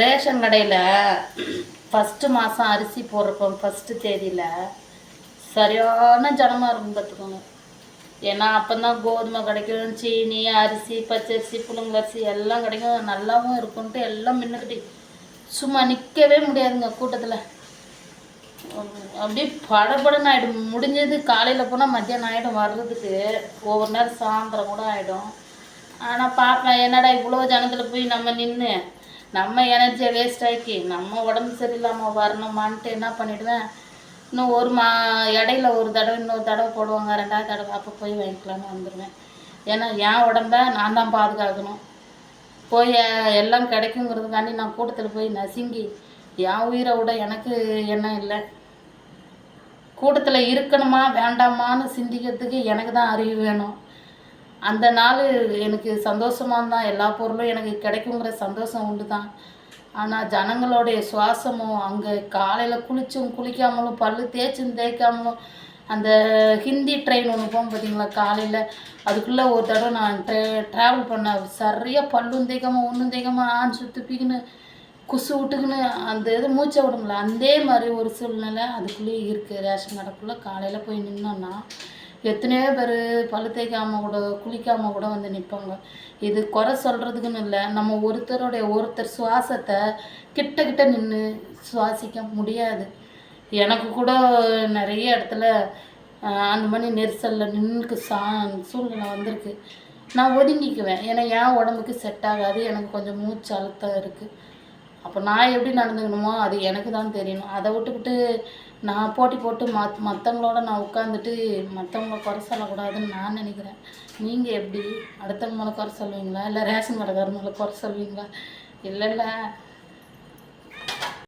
Ration கடையில் first மாதம் அரிசி போடுறப்போ ஃபஸ்ட்டு தேதியில் சரியான ஜனமாக இருக்கும் பார்த்துக்கோங்க ஏன்னா அப்போ தான் கோதுமை கிடைக்கும் சீனி அரிசி பச்சரிசி புழுங்கரிசி எல்லாம் கிடைக்கும். நல்லாவும் இருக்கும்ன்ட்டு எல்லாம் மின்னுக்கிட்டு சும்மா நிற்கவே முடியாதுங்க கூட்டத்தில். அப்படியே படபடன்னு ஆகிடும் முடிஞ்சது காலையில் போனால் மத்தியானம் ஆகிடும் வர்றதுக்கு. ஒவ்வொரு நேரம் சாயந்தரம் கூட ஆகிடும் ஆனால் பார்ப்பேன் என்னடா இவ்வளோ ஜனத்தில் போய் நம்ம நின்று நம்ம எனர்ஜியை வேஸ்ட் ஆக்கி நம்ம உடம்பு சரியில்லாமல் வரணுமான்ட்டு என்ன பண்ணிடுவேன்? இன்னும் ஒரு மா இடையில ஒரு தடவை இன்னொரு தடவை போடுவாங்க. ரெண்டாவது தடவை அப்போ போய் வாங்கிக்கலான்னு வந்துடுவேன் ஏன்னா என் உடம்ப நான் தான் பாதுகாக்கணும். போய் எல்லாம் கிடைக்குங்கிறதுக்காண்டி நான் கூட்டத்தில் போய் நசுங்கி என் உயிரை விட எனக்கு எண்ணம் இல்லை? கூட்டத்தில் இருக்கணுமா வேண்டாமான்னு சிந்திக்கிறதுக்கு எனக்கு தான் அறிவு வேணும். அந்த நாள் எனக்கு சந்தோஷமாக தான் எல்லா பொருளும் எனக்கு கிடைக்குங்கிற சந்தோஷம் உண்டு தான் ஆனால் ஜனங்களுடைய சுவாசமும் அங்கே காலையில் குளிச்சும் குளிக்காமலும் பல்லு தேய்ச்சும் தேய்க்காமலும் அந்த ஹிந்தி ட்ரெயின் ஒன்று போகும் பார்த்தீங்களா காலையில். அதுக்குள்ளே ஒரு தடவை நான் ட்ரே ட்ராவல் பண்ண சரியாக பல்லும் தேய்க்காமல் ஒன்றும் தேய்க்காமல் ஆண் சுற்றுப்பிக்கின்னு குசு விட்டுக்குன்னு அந்த இது மூச்சை விடும்ல அதே மாதிரி ஒரு சூழ்நிலை அதுக்குள்ளேயே இருக்குது ரேஷன் கடைக்குள்ளே காலையில் போய் நின்னோன்னா எத்தனையோ பேர் பழு தேய்க்காமல் கூட குளிக்காமல் கூட வந்து நிற்பாங்க இது குறை சொல்கிறதுக்குன்னு இல்லை. நம்ம ஒருத்தருடைய ஒருத்தர் சுவாசத்தை கிட்ட கிட்ட நின்று சுவாசிக்க முடியாது. எனக்கு கூட நிறைய இடத்துல அந்த மாதிரி நெரிசலில் நின்றுக்கு சா சூழ்நிலை வந்திருக்கு. நான் ஒதுங்கிக்குவேன். ஏன்னா என் உடம்புக்கு செட் ஆகாது. எனக்கு கொஞ்சம் மூச்சு அழுத்தம் இருக்குது அப்போ நான் எப்படி நடந்துக்கணுமோ அது எனக்கு தான் தெரியணும். அதை விட்டுக்கிட்டு நான் போட்டி போட்டு மத் மற்றவங்களோட நான் உட்காந்துட்டு மற்றவங்கள குறை சொல்லக்கூடாதுன்னு நான் நினைக்கிறேன். நீங்கள் எப்படி? அடுத்தவங்க மேலே குறை சொல்லுவீங்களா இல்லை ரேஷன் கடைக்காரன் மேலே குறை சொல்லுவீங்களா இல்லை இல்லை.